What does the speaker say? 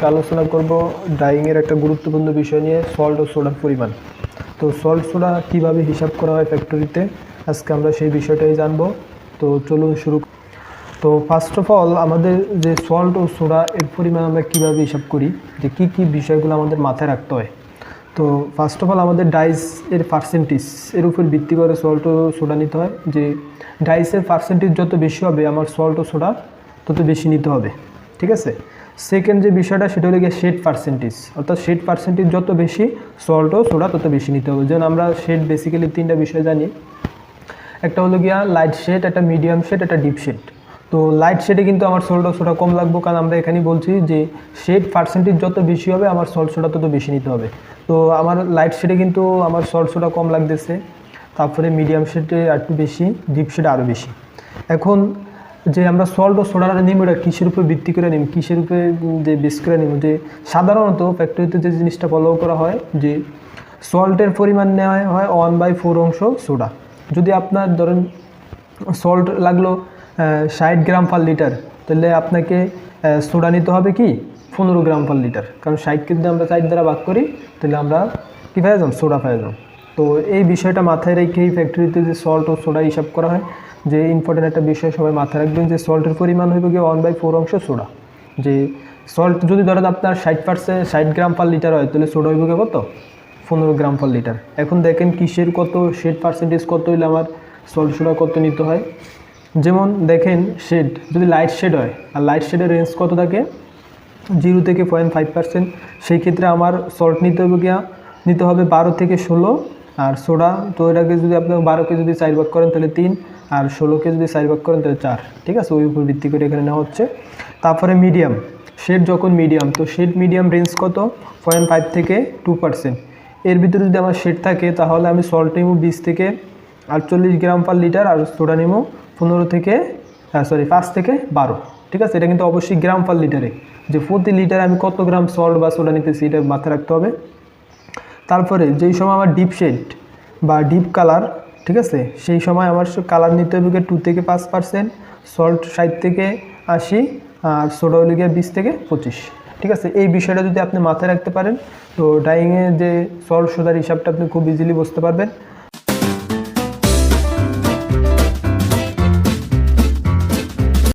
আজকে আলোচনা করব ডাইংয়ের একটা গুরুত্বপূর্ণ বিষয় নিয়ে সল্ট ও সোডার পরিমাণ। তো সল্ট সোডা কীভাবে হিসাব করা হয় ফ্যাক্টরিতে আজকে আমরা সেই বিষয়টাই জানব। তো চলুন শুরু তো ফার্স্ট অফ অল আমাদের যে সল্ট ও সোডা এর পরিমাণ আমরা কীভাবে হিসাব করি? যে কী কী বিষয়গুলো আমাদের মাথায় রাখতে হয়? তো ফার্স্ট অফ অল আমাদের ডাইস এর পার্সেন্টেজ এর উপর ভিত্তি করে সল্ট ও সোডা নিতে হয়। যে ডাইসের পার্সেন্টেজ যত বেশি হবে, আমার সল্ট ও সোডা তত বেশি নিতে হবে। ঠিক আছে? সেকেন্ড যে বিষয়টা, সেটা হলো গিয়ে শেড পার্সেন্টেজ অর্থাৎ শেড পার্সেন্টেজ যত বেশি সল্ট ও সোডা তত বেশি নিতে হবে। যেমন আমরা শেড বেসিক্যালি তিনটা বিষয় জানি। একটা হলো গিয়া লাইট শেড একটা মিডিয়াম শেড একটা ডিপ শেড তো লাইট শেডে কিন্তু আমার সল্ট ও সোডা কম লাগবে, কারণ আমরা এখানেই বলছি যে শেড পার্সেন্টেজ যত বেশি হবে, আমার সল্ট সোডা তত বেশি নিতে হবে। তো আমার লাইট শেডে কিন্তু আমার সল্ট সোডা কম লাগতেছে। তারপরে মিডিয়াম শেডে একটু বেশি ডিপ শেডে আরও বেশি। এখন যে আমরা সল্ট ও সোডাটা নিব এটা কিসের উপর ভিত্তি করে নিব কিসের উপরে যে বেস করে নিব যে সাধারণত ফ্যাক্টরিতে যে জিনিসটা ফলো করা হয়, যে সল্টের পরিমাণ নেওয়া হয় ওয়ান বাই ফোর অংশ সোডা যদি আপনার ধরেন সল্ট লাগল ষাট গ্রাম পার লিটার তাহলে আপনাকে সোডা নিতে হবে কি? পনেরো গ্রাম পার লিটার কারণ ষাটকে যদি আমরা চার দ্বারা ভাগ করি, তাহলে আমরা কী পাই যাম? সোডা পাই যাম। তো এই বিষয়টা মাথায় রেখে এই ফ্যাক্টরিতে যে সল্ট ও সোডা হিসাব করা হয়, যে ইম্পর্টেন্ট একটা বিষয় সবাই মাথায় রাখবেন যে সল্টের পরিমাণ হইবে গিয়ে ওয়ান বাই ফোর অংশ সোডা যে সল্ট যদি ধরেন আপনার ষাট পার্সেন্ট ষাট গ্রাম পার লিটার হয়, তাহলে সোডা হইবে কত? পনেরো গ্রাম পার লিটার এখন দেখেন কিসের কত শেড পার্সেন্টেজ কত হইলে আমার সল্ট সোডা কত নিতে হয়? যেমন দেখেন শেড যদি লাইট শেড হয়, আর লাইট শেডের রেঞ্জ কত থাকে? জিরো থেকে পয়েন্ট ফাইভ পার্সেন্ট সেই ক্ষেত্রে আমার সল্ট নিতে হবে গিয়া, নিতে হবে বারো থেকে ষোলো আর সোডা, তো এটাকে যদি আপনি বারোকে যদি চার ভাগ করেন তাহলে তিন, আর ষোলোকে যদি চার ভাগ করেন তাহলে চার, ঠিক আছে? ওই উপর ভিত্তি করে এখানে নেওয়া হচ্ছে। তারপরে মিডিয়াম, শেড যখন মিডিয়াম, তো শেড মিডিয়াম রেঞ্জ কত? পয়েন্ট ফাইভ থেকে টু পার্সেন্ট এর ভিতরে যদি আমার শেড থাকে, তাহলে আমি সল্ট নিব বিশ থেকে আটচল্লিশ গ্রাম পার লিটার আর সোডা নিব পনেরো থেকে সরি পাঁচ থেকে বারো, ঠিক আছে? এটা কিন্তু অবশ্যই গ্রাম পার লিটারে যে প্রতি লিটারে আমি কত গ্রাম সল্ট বা সোডা নিতেছি, এটা মাথায় রাখতে হবে। তারপরে যেই সময় আমার ডিপ শেড বা ডিপ কালার ঠিক আছে? সেই সময় আমার কালার নিতে হবে টু থেকে পাঁচ পার্সেন্ট সল্ট ষাট থেকে আশি, আর সোডা হলে গিয়ে বিশ থেকে পঁচিশ। ঠিক আছে? এই বিষয়টা যদি আপনি মাথায় রাখতে পারেন, তো ডাইংয়ে যে সল্ট সোডার হিসাবটা আপনি খুব ইজিলি বুঝতে পারবেন।